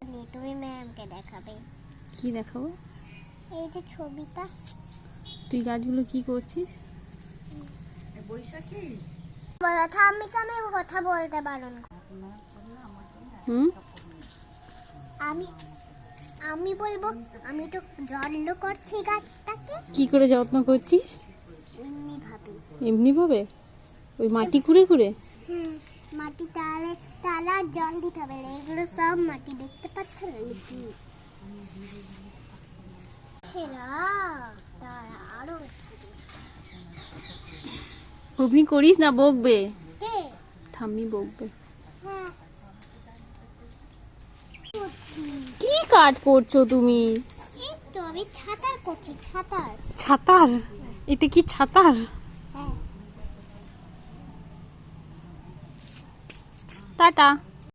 তুমি ম্যামকে দেখাবে। কি দেখাবো? এই যে ছবিটা। তুই গাছগুলো কি করছিস? বলো থামিকে আমি কথা বলতে বারণ কর। হুম? আমি আমি বলব আমি তো যত্ন করছি গাছটাকে। কি করে যত্ন করছিস? এমনি ভাবে। এমনি ভাবে? ওই মাটি কুড়ে কুড়ে মাটি তালে তালা আর জল দিতে হবে। না। এগুলো সব মাটি দেখতে পাচ্ছ না নাকি? সেরা আরও করিস না বকবে। কে? ঠাম্মি বকবে। হ্যাঁ। কি কাজ করছ তুমি? ছাতার। ছাতার? এটা কি ছাতার? 大大